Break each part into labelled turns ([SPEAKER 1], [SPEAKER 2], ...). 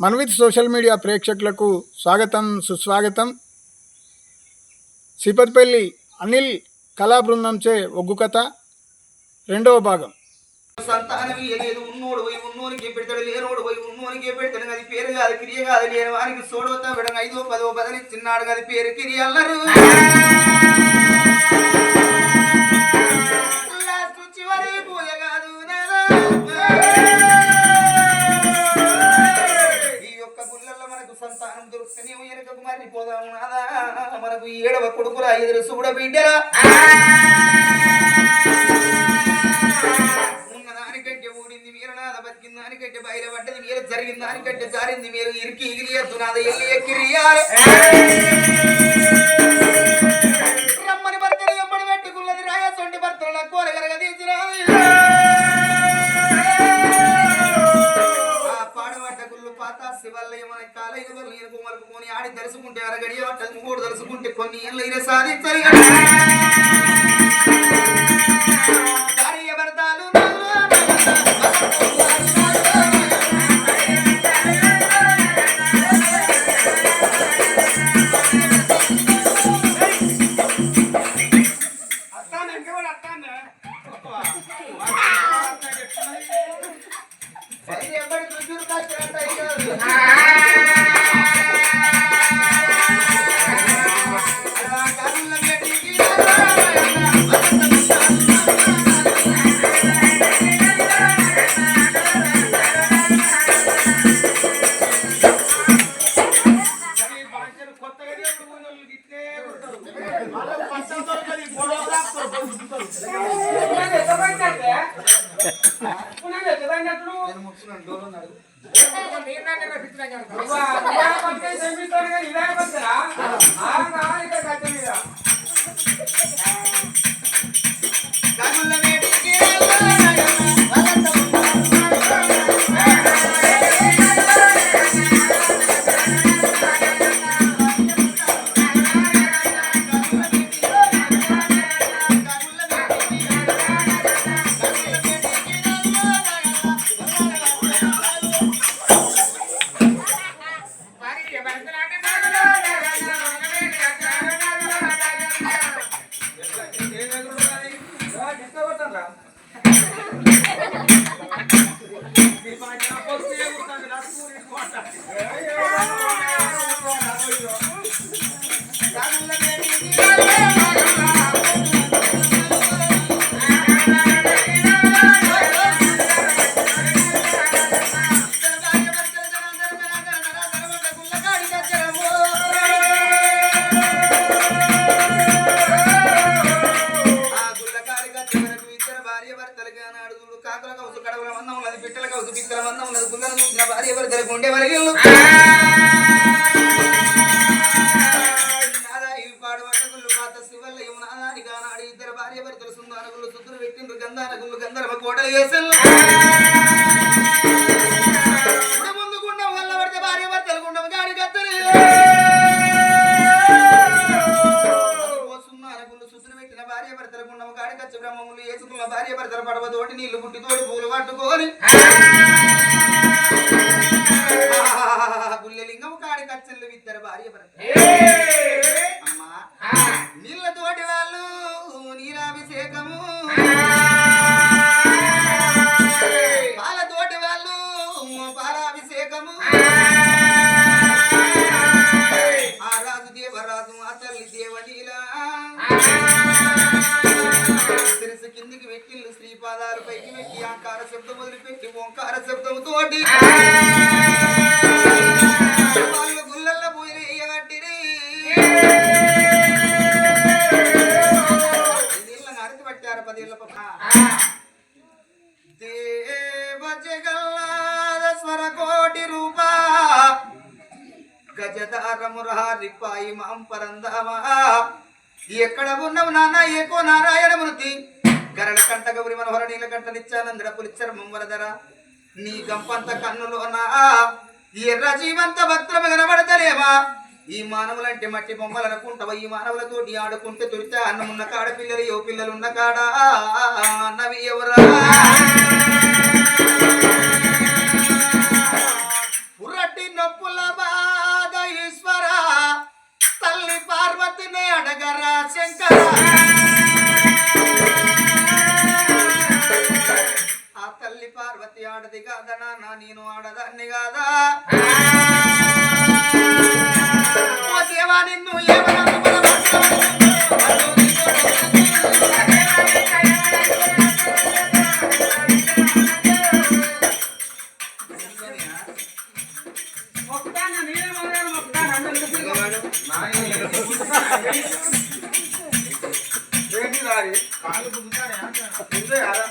[SPEAKER 1] Manvith social media ప్రేక్షకులకు స్వాగతం సుస్వాగతం. సిపత్పల్లి అనిల్ కళా బృందంచే ఒగ్గు కథ రెండవ భాగం.
[SPEAKER 2] సంతానం ఇయ్యలేదు ఉన్నోడు పోయి ఉన్నోనికి పెడతాడు లేనోడు పోయి ఉన్నోనికి పెడతాడు. అది పేరు కాదు క్రియ కాదు లేని వానికి సోడవతా విడగా. ఐదో పదో పదని చిన్నాడు అది పేరు క్రియ అల్లరు. మనకు సంతానం దొరుకుతూనే వెనకకు మారిపోదాము నాదా మనకు ఈ ఏడవ కొడుకుల ఎదురు చూడ బిడ్డరా ఉన్న దానికంటే ఊడింది మీరు నాద బతికిన దానికంటే బయట పడ్డది మీరు జరిగిన దానికంటే జారింది మీరు ఇరికి ఇగిరి ఎద్దు నాద ఎల్లి ఎక్కిరియాలి కుమలకు కొని ఆడి మూడు దరుచుకుంటే కొన్ని ఏళ్ళైనా సాధించాలి పిట్టల కౌసు పిక్కల మందం ఉన్నది. గుల్లను చూసిన భార్య భర్తలకు ఉండే వరగిల్లు ఇద్దరు భార్య భర్తలు సుందాన గుళ్ళు సుద్దులు పెట్టిండ్రు. గంధాన గుళ్ళు గంధర్వ కోటలు వేసల్లు ఎక్కడ నాన్న ఏకో నారాయణ మృతి గరళ కంట గౌరి మనోహర నీల కంట నిత్యానందర పులిచ్చర ముంవరధర నీ గంపంత కన్నులోనా ఎర్ర జీవంత భక్తులు కనబడతలేవా? ఈ మానవులంటే మట్టి బొమ్మలు అనుకుంటావా ఈ మానవులతోటి ఆడుకుంటే దొరికితే అన్నమున్న కాడ పిల్లలు ఏ పిల్లలున్న కాడ? అన్నవి ఎవరా?
[SPEAKER 3] ಪಾರ್ವತಿನೇ ಅಡಗರ ಶಂಕರ.
[SPEAKER 1] ಆ ತಲ್ಲಿ ಪಾರ್ವತಿ ಆಡದಿಗಾದ ನಾನ ನೀನು ಆಡದ ಅನ್ನಿಗಾದ ದೇವ
[SPEAKER 3] ನಿನ್ನು
[SPEAKER 1] ಏವನ ఏంటి
[SPEAKER 2] రాలి ముందే కదా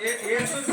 [SPEAKER 2] ఏం
[SPEAKER 1] చూసి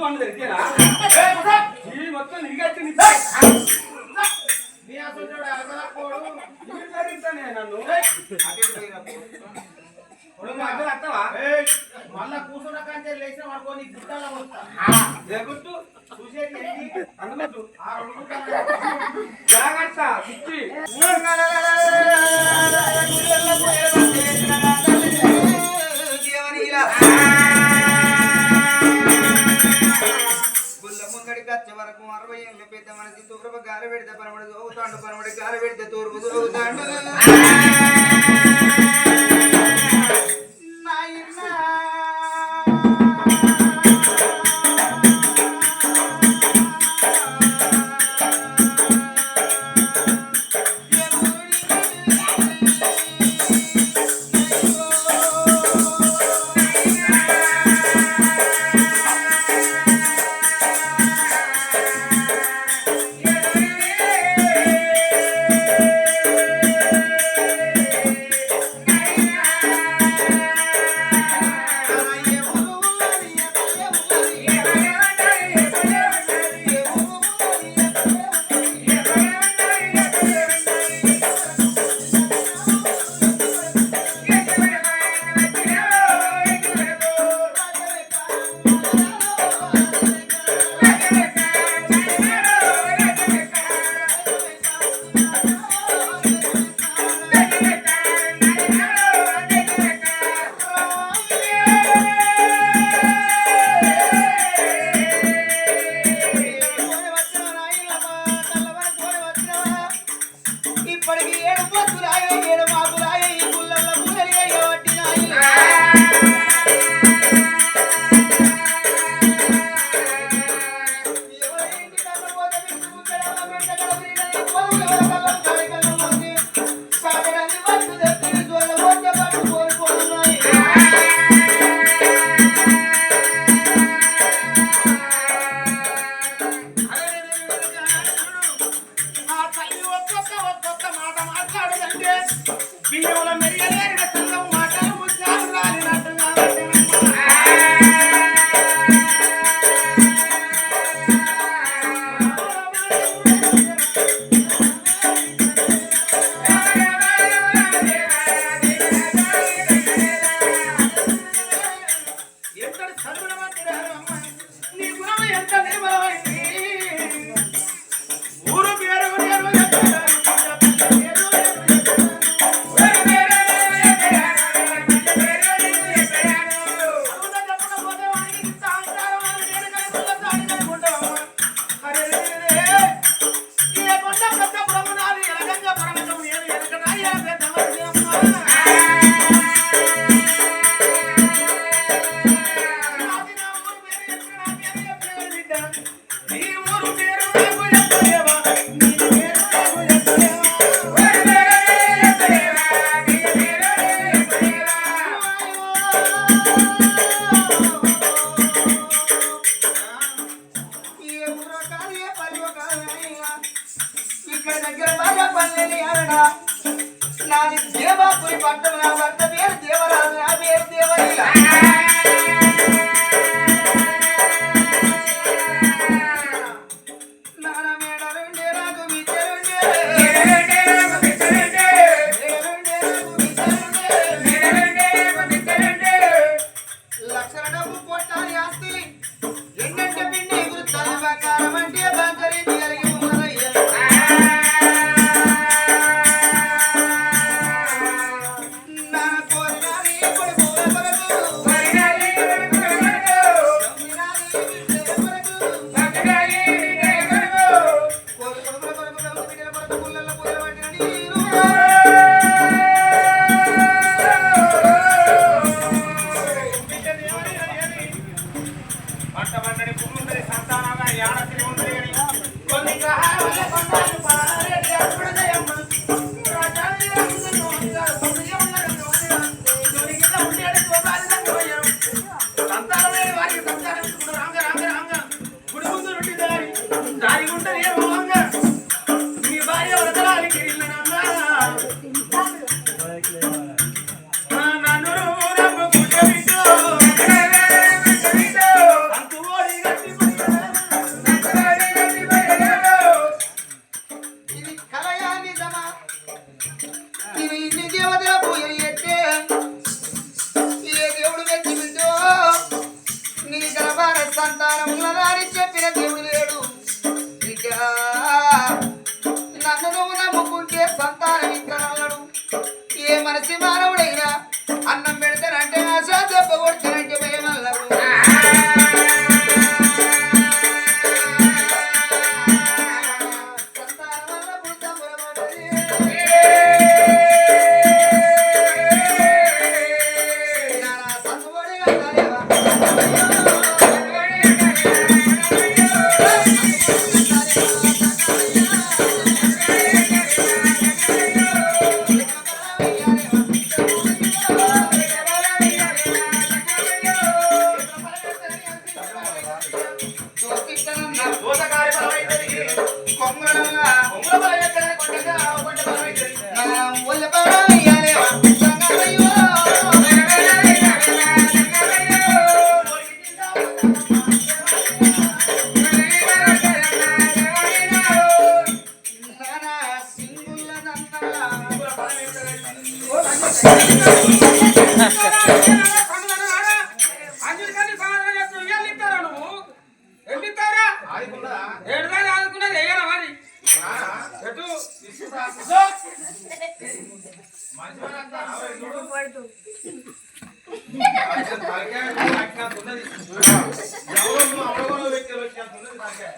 [SPEAKER 1] సంతానముల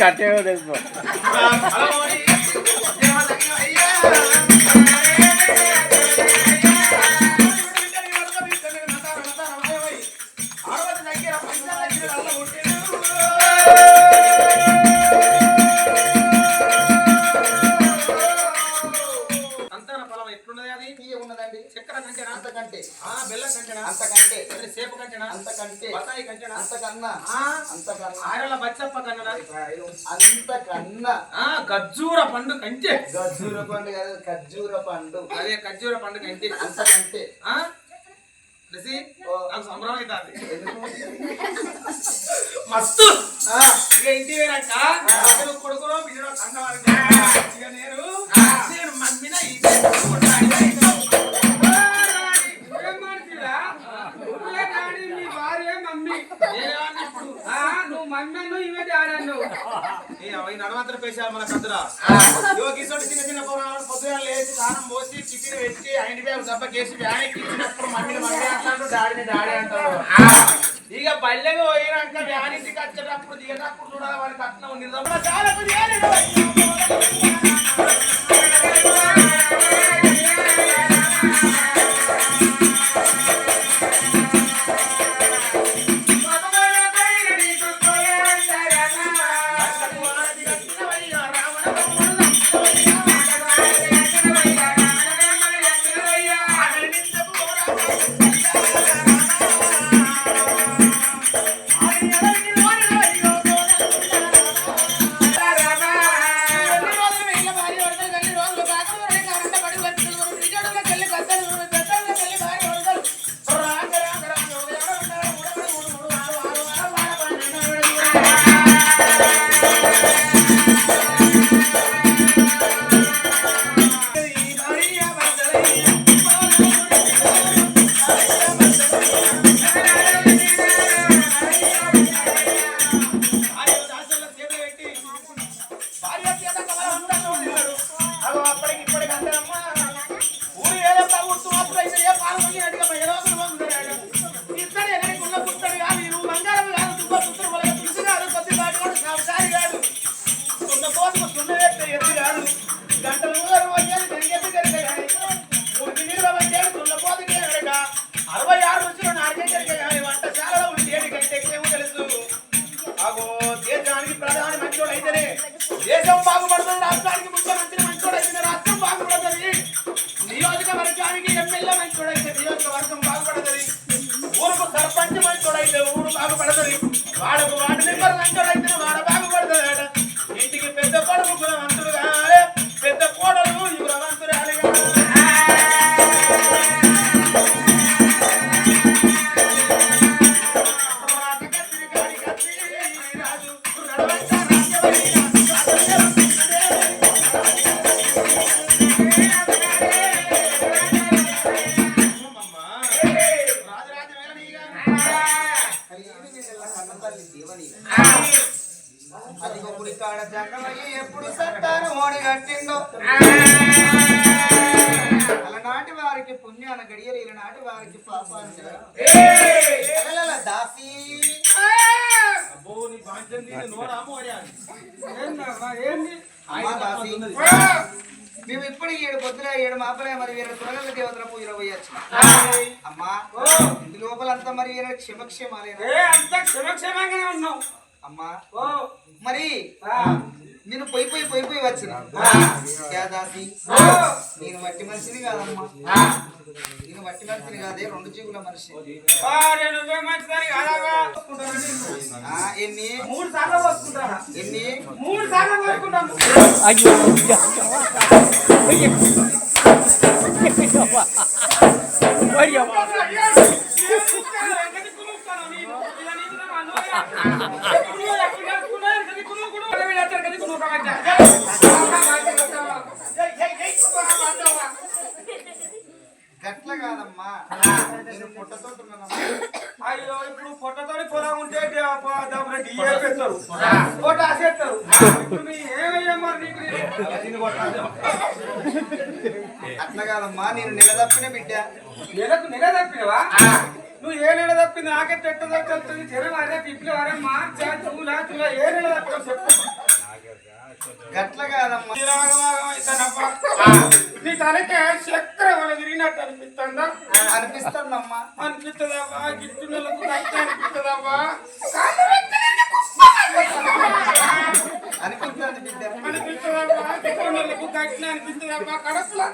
[SPEAKER 1] కట్టే ఖర్జూర పండు కంటే.
[SPEAKER 2] ఖర్జూర పండు కాదు ఖర్జూర పండు.
[SPEAKER 1] అదే ఖర్జూర పండు కంటే. అంత కంటే. సంబరం అయితే మస్తు. ఇక ఇంటి వేరాక కొడుకులో బిడ్డలో కందవారు నేను చేశారు మన కదురా. చిన్న చిన్న పౌరాణాలు పొద్దున లేచి స్నానం పోసి టిఫిన్ పెట్టి ఐదు బ్యాగ్ సభ కేసి వ్యానికి ఇచ్చినప్పుడు మమ్మీని అంటాడు డాడీని డాడీ అంటాడు. ఇక పల్లెకి పోయినాక వ్యానికి వచ్చేటప్పుడు దిగేటప్పుడు చూడాలి వాడికి అట్లా ఉంది చాలా
[SPEAKER 2] ఏడు మాపలే మరి వీర తురగల దేవతల పూజలు పోయొచ్చు అమ్మా ఇంటి లోపలంతా మరి వీర క్షమక్షేమాలేనా?
[SPEAKER 3] ఏ అంత క్షమక్షేమంగానే ఉన్నావు.
[SPEAKER 2] అమ్మా
[SPEAKER 3] ఓ.
[SPEAKER 2] మరి
[SPEAKER 3] ఆ,
[SPEAKER 2] నేను పోయి పోయి పోయి పోయి వచ్చిన. యా దాసి
[SPEAKER 3] ఓ,
[SPEAKER 2] నేను మట్టి మనిషిని కాదమ్మా. నేను మట్టి మనిషిని కాదే రెండు జీవుల మనిషి. ఎన్ని?
[SPEAKER 3] మూడు సార్లు పోసుకుంటానా?
[SPEAKER 2] ఎన్ని?
[SPEAKER 3] మూడు సార్లు పోసుకుంటాను.
[SPEAKER 2] గట్ల కాదమ్మా. నేను
[SPEAKER 3] అయ్యో ఇప్పుడు పొట్టతోటి పొలం ఉంటే పెడతారు పొట్ట. ఆసేస్తారు ఏమయ్యా మరి నీకు?
[SPEAKER 2] అట్లా కాదమ్మా నేను నిలదప్పిన బిడ్డ.
[SPEAKER 3] నెలకు నెల తప్పినవా? నువ్వు ఏ నెల తప్పింది? నాకే తప్పుతుంది జనవరి ఫిబ్రవరి మార్చ్ జూలై జూలై ఏ నెల తప్పావు చెప్పు.
[SPEAKER 2] గట్ల కాదమ్మా.
[SPEAKER 3] నీ తలకే చక్కెర వల్ల తిరిగినట్టు అనిపిస్తుందా?
[SPEAKER 2] అనిపిస్తుందమ్మా.
[SPEAKER 3] అనిపిస్తుందమ్మా గిట్టు నెలకు అనిపిస్తుందమ్మా కట్టిన అనిపిస్తుందమ్మా కడుపులో?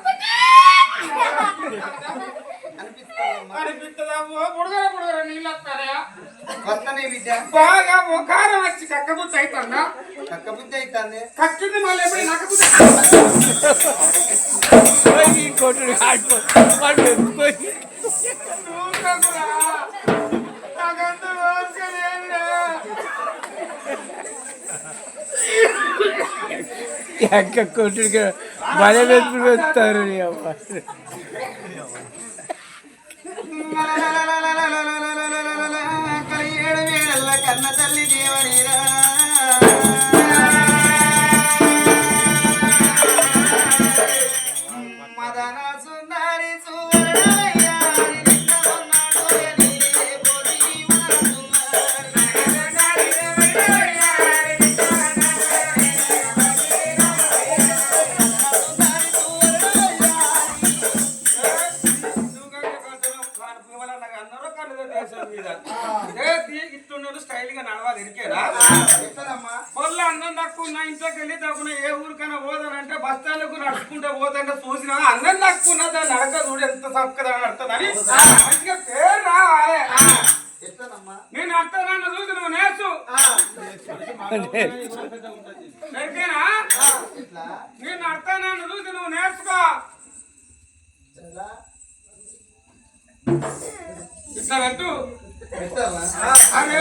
[SPEAKER 2] అనిపిస్తుందమ్మా.
[SPEAKER 3] బుడగర బుడగర నీళ్ళు వస్తారా
[SPEAKER 2] కొత్తనే బిడ్డ.
[SPEAKER 3] బాగా ఒకారం వచ్చి కక్కబుద్ధి అవుతుందా
[SPEAKER 2] కక్క బుద్ధి అవుతుంది
[SPEAKER 3] కక్కింది మళ్ళీ ఎప్పుడు నక్కబుద్ధి
[SPEAKER 4] కొట్టుడు. ఎక్క కొట్టుడు బల వేసుకుని వస్తారు నీ
[SPEAKER 3] నేను అత్తనాన్న చూసి నువ్వు నేర్చు.
[SPEAKER 2] ఎట్లా
[SPEAKER 3] నేను అత్తనాన్న చూసి నువ్వు నేర్చుకో. ఇట్లా. పెట్టు. అరే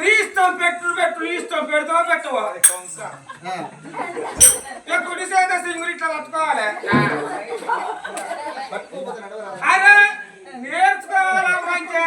[SPEAKER 3] నీ ఇష్టం పెట్టు పెట్టు నీ ఇష్టం పెడతావా పెట్టవా? కుడి చేత సింగులు ఇట్లా పట్టుకోవాలి? అరే నేర్చుకోవాలా మంచిగా?